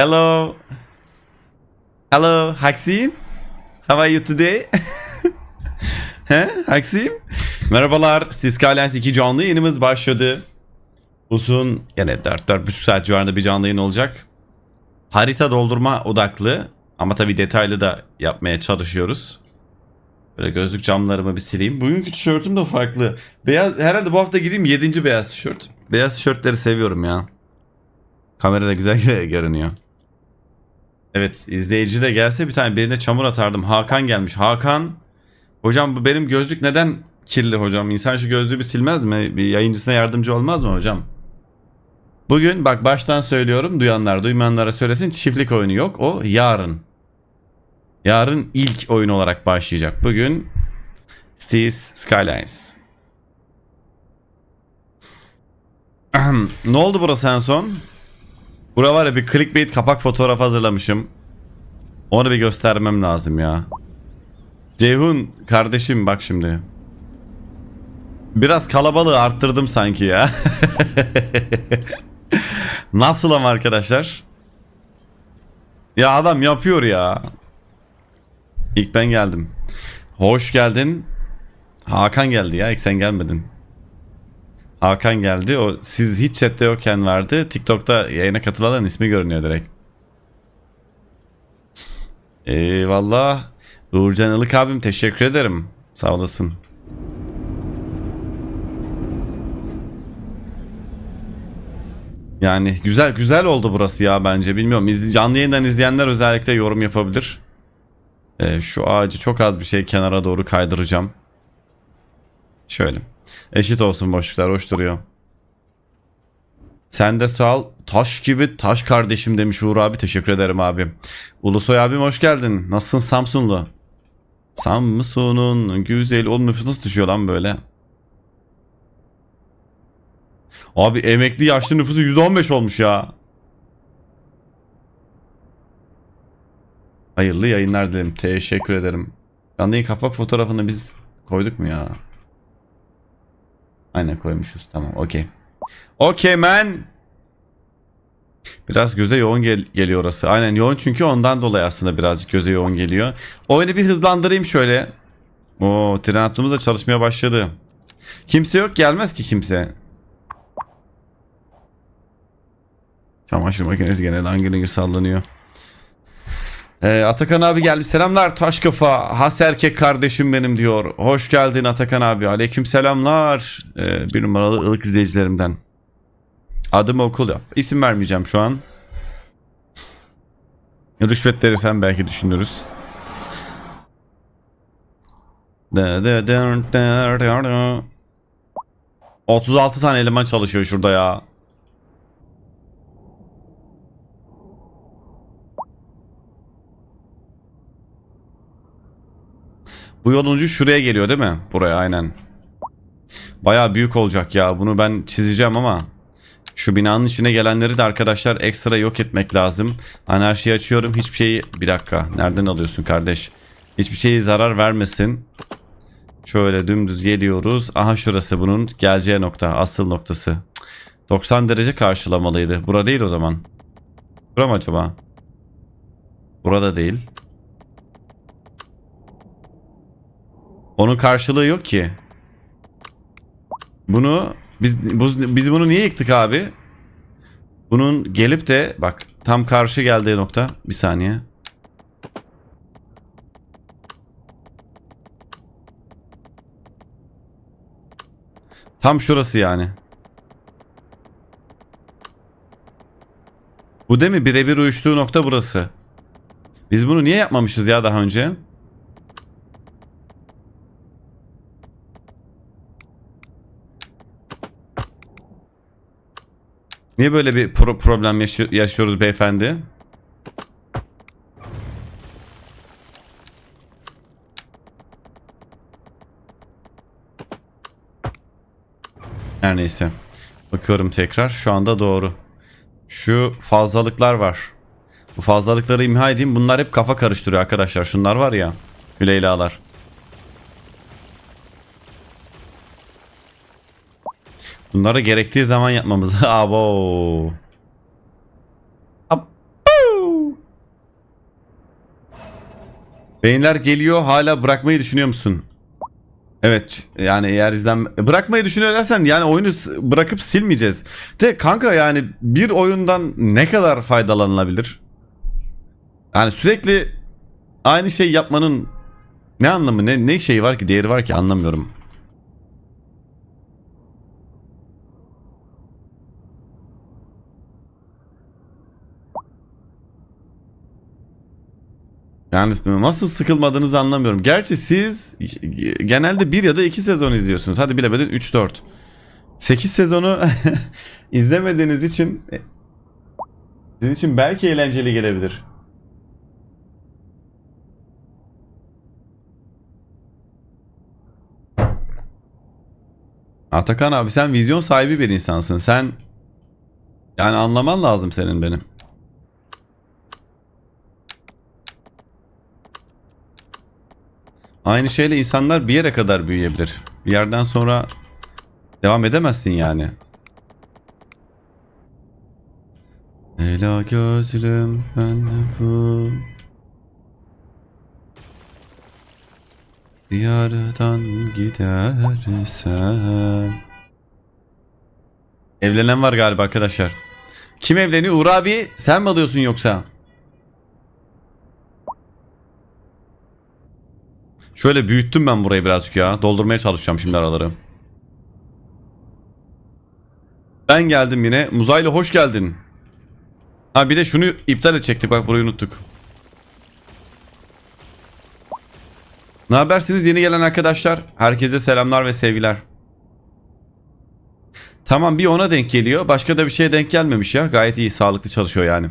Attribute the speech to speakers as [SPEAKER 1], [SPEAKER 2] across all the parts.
[SPEAKER 1] Hello. Hello, Haksim. How are you today? He, Haksim? Merhabalar, Siskalens 2 canlı yayınımız başladı. Uzun, yani 4-4,5 saat civarında bir canlı yayın olacak. Harita doldurma odaklı ama tabii detaylı da yapmaya çalışıyoruz. Böyle gözlük camlarımı bir sileyim. Bugünkü tişörtüm de farklı. Beyaz, herhalde bu hafta gideyim 7. beyaz tişört. Beyaz tişörtleri seviyorum ya. Kamerada güzel görünüyor. Evet izleyici de gelse bir tane birine çamur atardım. Hakan gelmiş. Hakan hocam bu benim gözlük neden kirli hocam? İnsan şu gözlüğü bir silmez mi? Bir yayıncısına yardımcı olmaz mı hocam? Bugün bak baştan söylüyorum duyanlar duymayanlara söylesin çiftlik oyunu yok. O yarın. Yarın ilk oyun olarak başlayacak. Bugün Cities Skylines. Ne oldu burası en son? Bura var ya bir clickbait kapak fotoğrafı hazırlamışım. Onu bir göstermem lazım ya. Ceyhun kardeşim bak şimdi. Biraz kalabalığı arttırdım sanki ya. Nasıl ama arkadaşlar? Ya adam yapıyor ya. İlk ben geldim. Hoş geldin. Hakan geldi ya. İlk sen gelmedin. Hakan geldi. O siz hiç chatte yokken vardı. TikTok'ta yayına katılanların ismi görünüyor direkt. Eyvallah. Uğurcan Ilık abim teşekkür ederim. Sağ olasın. Yani güzel güzel oldu burası ya bence. Bilmiyorum. İzli, canlı yayından izleyenler özellikle yorum yapabilir. Ee, şu ağacı çok az bir şey kenara doğru kaydıracağım. Şöyle. Eşit olsun boşluklar. Hoş duruyor. Sen de sağ ol. Taş gibi taş kardeşim demiş Uğur abi. Teşekkür ederim abi. Ulusoy abim hoş geldin. Nasılsın Samsunlu? Samsun'un güzel. Oğlum nüfus düşüyor lan böyle? Abi emekli yaşlı nüfusu %15 olmuş ya. Hayırlı yayınlar dilerim. Teşekkür ederim. Canlı kapak fotoğrafını biz koyduk mu ya? Aynen koymuşuz. Tamam okey. Okey man. Biraz göze yoğun gel- geliyor orası. Aynen yoğun çünkü ondan dolayı aslında birazcık göze yoğun geliyor. Oyunu bir hızlandırayım şöyle. Oo tren hattımız da çalışmaya başladı. Kimse yok gelmez ki kimse. Çamaşır makinesi gene langır sallanıyor. Ee, Atakan abi gelmiş. Selamlar taş kafa. Has erkek kardeşim benim diyor. Hoş geldin Atakan abi. Aleyküm selamlar. Ee, bir numaralı ılık izleyicilerimden. Adımı okul yap. İsim vermeyeceğim şu an. Rüşvet verirsen belki düşünürüz. Da da da da da da. 36 tane eleman çalışıyor şurada ya. Bu yolun ucu şuraya geliyor değil mi? Buraya aynen. Baya büyük olacak ya. Bunu ben çizeceğim ama şu binanın içine gelenleri de arkadaşlar ekstra yok etmek lazım. Her şeyi açıyorum. Hiçbir şeyi... Bir dakika. Nereden alıyorsun kardeş? Hiçbir şeyi zarar vermesin. Şöyle dümdüz geliyoruz. Aha şurası bunun geleceği nokta. Asıl noktası. Cık, 90 derece karşılamalıydı. Bura değil o zaman. Bura mı acaba? Burada değil. Onun karşılığı yok ki. Bunu biz bu, biz bunu niye yıktık abi? Bunun gelip de bak tam karşı geldiği nokta bir saniye. Tam şurası yani. Bu değil mi? Birebir uyuştuğu nokta burası. Biz bunu niye yapmamışız ya daha önce? Böyle bir pro- problem yaşı- yaşıyoruz beyefendi? Her neyse. Bakıyorum tekrar. Şu anda doğru. Şu fazlalıklar var. Bu fazlalıkları imha edeyim. Bunlar hep kafa karıştırıyor arkadaşlar. Şunlar var ya. Hüleylalar. Bunları gerektiği zaman yapmamız. Abo. Beyinler geliyor hala bırakmayı düşünüyor musun? Evet yani eğer izlen e, bırakmayı düşünüyorsan yani oyunu bırakıp silmeyeceğiz. De kanka yani bir oyundan ne kadar faydalanılabilir? Yani sürekli aynı şey yapmanın ne anlamı ne ne şeyi var ki değeri var ki anlamıyorum. Yani nasıl sıkılmadığınızı anlamıyorum. Gerçi siz genelde bir ya da iki sezon izliyorsunuz. Hadi bilemedin 3-4. 8 sezonu izlemediğiniz için sizin için belki eğlenceli gelebilir. Atakan abi sen vizyon sahibi bir insansın. Sen yani anlaman lazım senin benim. Aynı şeyle insanlar bir yere kadar büyüyebilir. Bir yerden sonra devam edemezsin yani. Ela gözlüm ben bu Diyardan gidersem Evlenen var galiba arkadaşlar. Kim evleniyor? Uğur abi sen mi alıyorsun yoksa? Şöyle büyüttüm ben burayı birazcık ya. Doldurmaya çalışacağım şimdi araları. Ben geldim yine. Muzaylı hoş geldin. Ha bir de şunu iptal edecektik bak burayı unuttuk. Ne habersiniz yeni gelen arkadaşlar? Herkese selamlar ve sevgiler. Tamam bir ona denk geliyor. Başka da bir şeye denk gelmemiş ya. Gayet iyi sağlıklı çalışıyor yani.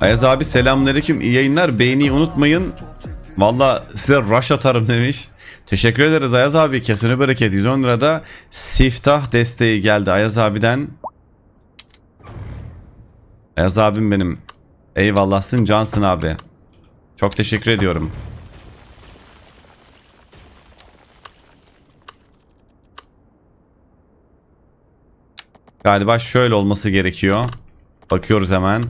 [SPEAKER 1] Ayaz abi selamünaleyküm. İyi yayınlar. Beğeniyi unutmayın. Valla size rush atarım demiş. Teşekkür ederiz Ayaz abi. Kesene bereket. 110 lirada siftah desteği geldi Ayaz abiden. Ayaz abim benim. Eyvallahsın cansın abi. Çok teşekkür ediyorum. Galiba şöyle olması gerekiyor. Bakıyoruz hemen.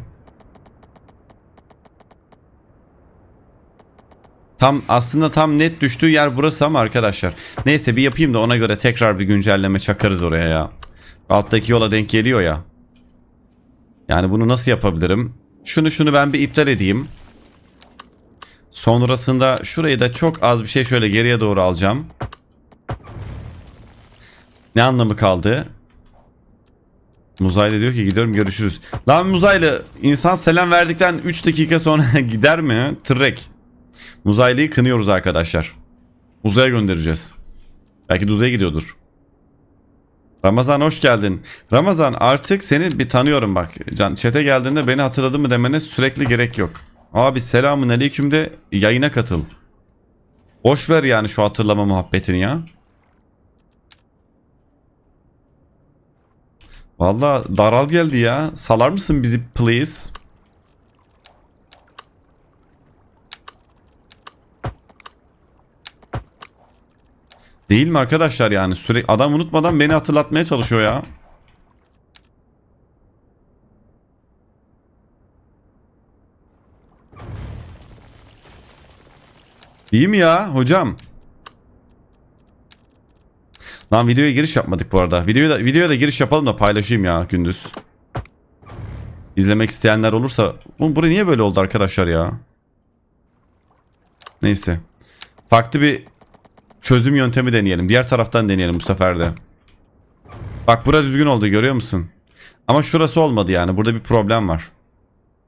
[SPEAKER 1] Tam aslında tam net düştüğü yer burası ama arkadaşlar. Neyse bir yapayım da ona göre tekrar bir güncelleme çakarız oraya ya. Alttaki yola denk geliyor ya. Yani bunu nasıl yapabilirim? Şunu şunu ben bir iptal edeyim. Sonrasında şurayı da çok az bir şey şöyle geriye doğru alacağım. Ne anlamı kaldı? Muzaylı diyor ki gidiyorum görüşürüz. Lan Muzaylı insan selam verdikten 3 dakika sonra gider mi? Tırrek. Muzaylıyı kınıyoruz arkadaşlar. Uzaya göndereceğiz. Belki de gidiyordur. Ramazan hoş geldin. Ramazan artık seni bir tanıyorum bak. Can çete geldiğinde beni hatırladın mı demene sürekli gerek yok. Abi selamun aleyküm de yayına katıl. Boş ver yani şu hatırlama muhabbetini ya. Valla daral geldi ya. Salar mısın bizi please? Değil mi arkadaşlar yani sürekli adam unutmadan beni hatırlatmaya çalışıyor ya. İyi mi ya hocam? Lan videoya giriş yapmadık bu arada. Videoya da, videoya da giriş yapalım da paylaşayım ya gündüz. İzlemek isteyenler olursa. Oğlum buraya niye böyle oldu arkadaşlar ya? Neyse. Farklı bir çözüm yöntemi deneyelim. Diğer taraftan deneyelim bu sefer de. Bak bura düzgün oldu görüyor musun? Ama şurası olmadı yani. Burada bir problem var.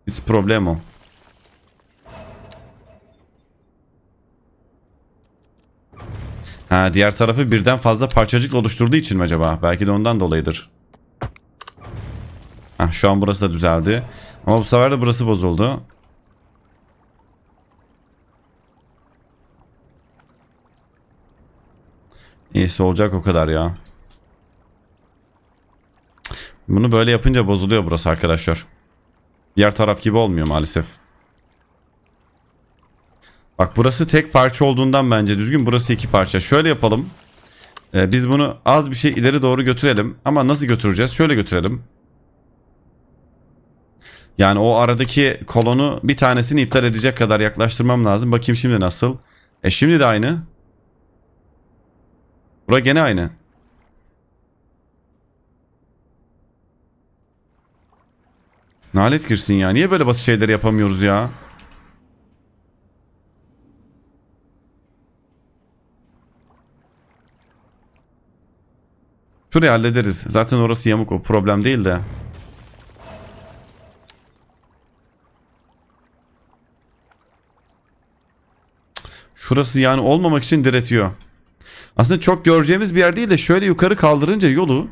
[SPEAKER 1] It's problemo. Ha diğer tarafı birden fazla parçacık oluşturduğu için mi acaba? Belki de ondan dolayıdır. Ha şu an burası da düzeldi. Ama bu sefer de burası bozuldu. İyisi olacak o kadar ya. Bunu böyle yapınca bozuluyor burası arkadaşlar. Diğer taraf gibi olmuyor maalesef. Bak burası tek parça olduğundan bence düzgün. Burası iki parça. Şöyle yapalım. Ee, biz bunu az bir şey ileri doğru götürelim. Ama nasıl götüreceğiz? Şöyle götürelim. Yani o aradaki kolonu bir tanesini iptal edecek kadar yaklaştırmam lazım. Bakayım şimdi nasıl. E şimdi de aynı. Bura gene aynı. Nalet girsin ya. Niye böyle basit şeyleri yapamıyoruz ya? Şurayı hallederiz. Zaten orası yamuk o problem değil de. Şurası yani olmamak için diretiyor. Aslında çok göreceğimiz bir yer değil de şöyle yukarı kaldırınca yolu.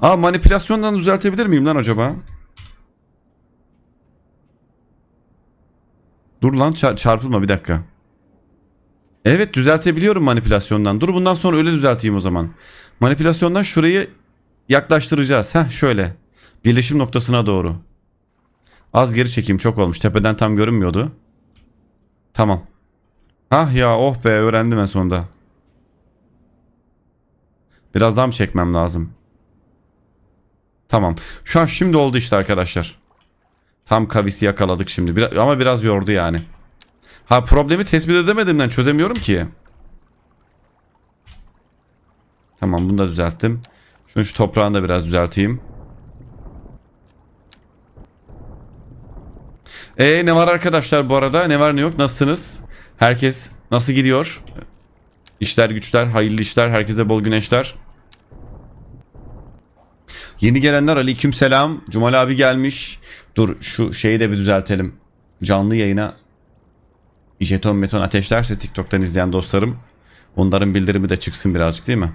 [SPEAKER 1] Aa manipülasyondan düzeltebilir miyim lan acaba? Dur lan çar- çarpılma bir dakika. Evet düzeltebiliyorum manipülasyondan. Dur bundan sonra öyle düzelteyim o zaman. Manipülasyondan şurayı yaklaştıracağız. Heh şöyle. Birleşim noktasına doğru. Az geri çekeyim çok olmuş. Tepeden tam görünmüyordu. Tamam. Ah ya oh be öğrendim en sonunda. Biraz daha mı çekmem lazım? Tamam. Şu an şimdi oldu işte arkadaşlar. Tam kavisi yakaladık şimdi. Biraz, ama biraz yordu yani. Ha problemi tespit edemediğimden çözemiyorum ki. Tamam bunu da düzelttim. Şunu şu toprağını da biraz düzelteyim. E ne var arkadaşlar bu arada? Ne var ne yok? Nasılsınız? Herkes nasıl gidiyor? İşler güçler, hayırlı işler, herkese bol güneşler. Yeni gelenler aleyküm selam. Cumal abi gelmiş. Dur şu şeyi de bir düzeltelim. Canlı yayına jeton meton ateşlerse TikTok'tan izleyen dostlarım onların bildirimi de çıksın birazcık değil mi?